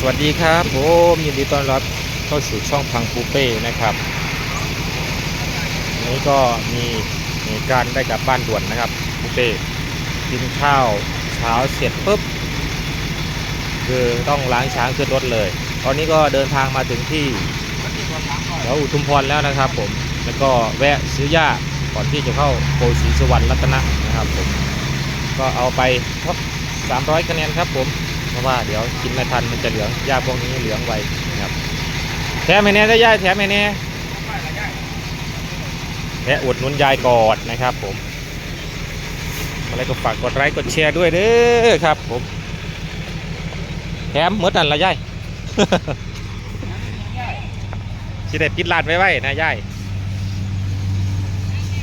สวัสดีครับผมยินดีต้อนรับเข้าสู่ช่องพังปูเป้นะครับวันนี้ก็มีมีการได้กลับบ้านด่วนนะครับปูเป้กินข้าวเช้าเสร็จปุ๊บคือต้องล้างช้างขึ้นรถเลย ตอนนี้ก็เดินทางมาถึงที่แถวอุทุมพรแล้วนะครับผมแล้วก็แวะซื้อหญ้าก่อนที่จะเข้าโพธิ์ศรีสวรรค์รัตนะนะครับผมก็เอาไปครับ300คะแนนครับผม ราะว่าเดี๋ยวกินไม่ทันมันจะเหลืองหญ้าพวกนี้เหลืองไวนะครับแถมให้แน่ได้ย่ายแถมให้แน่แวะอุดนุนยายกอนนะครับ ผมอะไรก็ฝากกดไลค์กดแชร์ด้วยเด้อครับ ผมแถมหมดนั่นละย่ายสิได้ปิดร้านไว้ไว้นะย่าย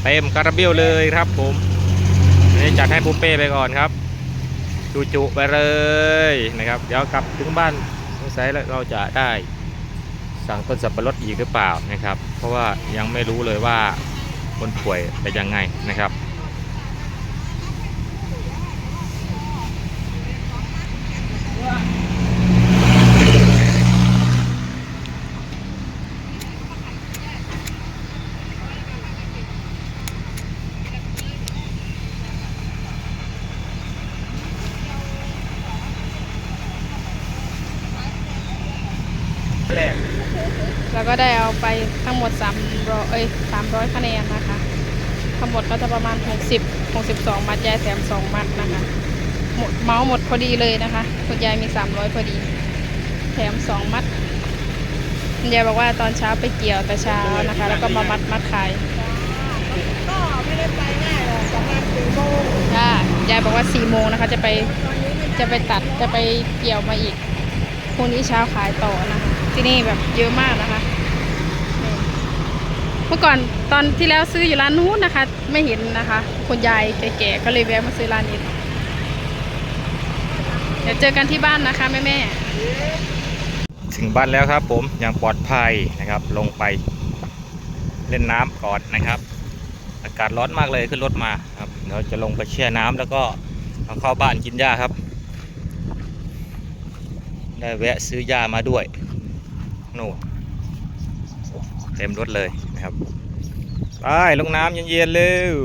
เต็มคาราเบลเลยครับ ผมนนี้จัดให้ปุ้เป้ไปก่อนครับ จุๆไปเลยนะครับ เดี๋ยวกลับถึงบ้านสงสัยแล้วเราจะได้สั่งต้นสับปะรดอีกหรือเปล่านะครับ เพราะว่ายังไม่รู้เลยว่าคนป่วยเป็นยังไงนะครับ แล้วก็ได้เอาไปทั้งหมด300เอ้ย300คะแนนนะคะ ทั้งหมดก็จะประมาณ 60 62 มัดยายแถม2 มัดนะคะ หมดเมาส์หมดพอดีเลยนะคะ คุณยายมี 300 พอดี แถม 2 มัด คุณยายบอกว่าตอนเช้าไปเกี่ยวแต่เช้านะคะ แล้วก็มามัดมัดขายก็ไม่ได้ไปง่ายหรอกประมาณสี่โมงค่ะยายบอกว่า4โมงนะคะจะไปตอนนี้ไม่จะไปตัดจะไปเกี่ยวมาอีกพรุ่งนี้เช้าขายต่อนะคะ ที่นี่แบบเยอะมากนะคะ เมื่อก่อนตอนที่แล้วซื้ออยู่ร้านนู้นนะคะ ไม่เห็นนะคะคุณยายแก่ๆก็เลยแวะมาซื้อร้านนี้ เดี๋ยวเจอกันที่บ้านนะคะแม่ถึงบ้านแล้วครับ ผมอย่างปลอดภัยนะครับ ลงไปเล่นน้ำก่อนนะครับ อากาศร้อนมากเลยขึ้นรถมาครับเดี๋ยวจะลงไปแช่น้ำแล้วก็เอาเข้าบ้านกินหญ้าครับ ได้แวะซื้อหญ้ามาด้วย นู่นเต็มรถเลยนะครับไปลงน้ำเย็นๆเร็ว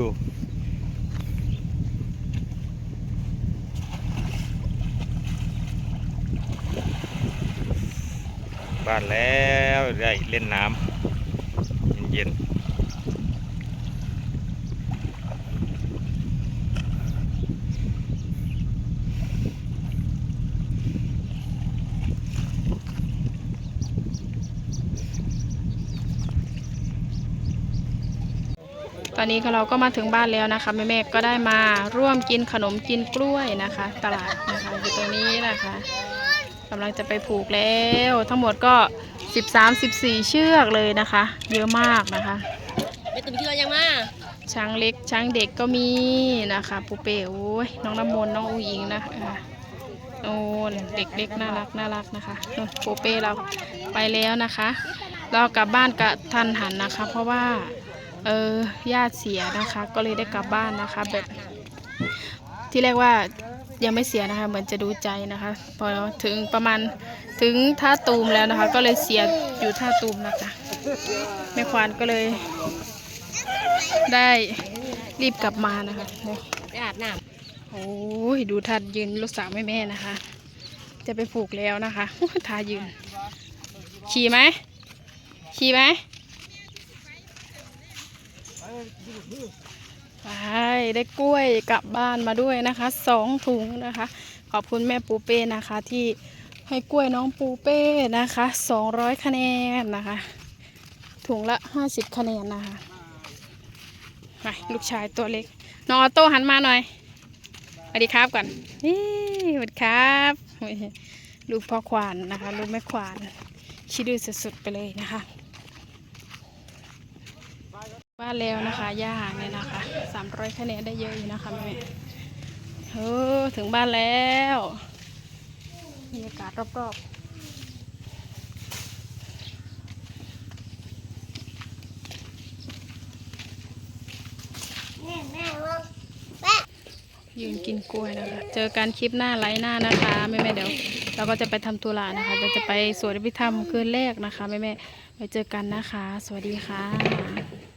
บ้านแล้วได้เล่นน้ำเย็นๆ ๆ ต อนนี้ก็เราก็มาถึงบ้านแล้วนะคะแม่ๆก็ได้มาร่วมกินขนมกินกล้วยนะคะ ตลาดนะคะอยู่ตรงนี้นะคะกำลังจะไปผูกแล้ว ทั้งหมดก็ 13-14 เชือกเลยนะคะ เยอะมากนะคะไปตุ่มที่เรายังมาช้างเล็กช้างเด็กก็มีนะคะปูเป้โอ้ยน้องน้ำมนต์น้องอูหญิงนะคะโอ้เด็กเล็กน่ารักน่ารักนะคะนู่นปูเป้เราไปแล้วนะคะ เรากลับบ้านกะทันหันนะคะ เพราะว่า เออญาติเสียนะคะ ก็เลยได้กลับบ้านนะคะ แบบ ที่เรียกว่ายังไม่เสียนะคะ เหมือนจะดูใจนะคะ พอถึงประมาณถึงท่าตูมแล้วนะคะ ก็เลยเสียอยู่ท่าตูมนะคะแม่ควานก็เลย ได้รีบกลับมานะคะเนี่ยไปอาบน้ำโอ้ยดูทัดยืนลูกสาวแม่แม่ๆนะคะ จะไปผูกแล้วนะคะทายืน ขี่ไหมขี่ไหม ไปได้กล้วยกลับบ้านมาด้วยนะคะสองถุงนะคะ ขอบคุณแม่ปูเป้นะคะที่ให้กล้วยน้องปูเป้นะคะสองร้อยคะแนนนะคะ ถุงละห้าสิบคะแนนนะคะไปลูกชายตัวเล็กน้องออโต้หันมาหน่อยสวัสดีครับก่อนนี่สวัสดีครับลูกพ่อควานนะคะ ลูกแม่ควานชิดื้อสุดๆไปเลยนะคะ บ้านแล้วนะคะย่าเนี่ยนะคะสามร้อยคะแนนได้เยอะอยู่นะคะแม่เออถึงบ้านแล้วบรรยากาศรอบๆแม่แม่ว่ายืนกินกล้วยนะคะ เจอกันคลิปหน้าไลฟ์หน้านะคะไม่ไม่เดี๋ยว เราก็จะไปทำธุระนะคะเราจะไปสวดอภิธรรมคืนแรกนะคะแม่แม่ไว้เจอกันนะคะ สวัสดีค่ะ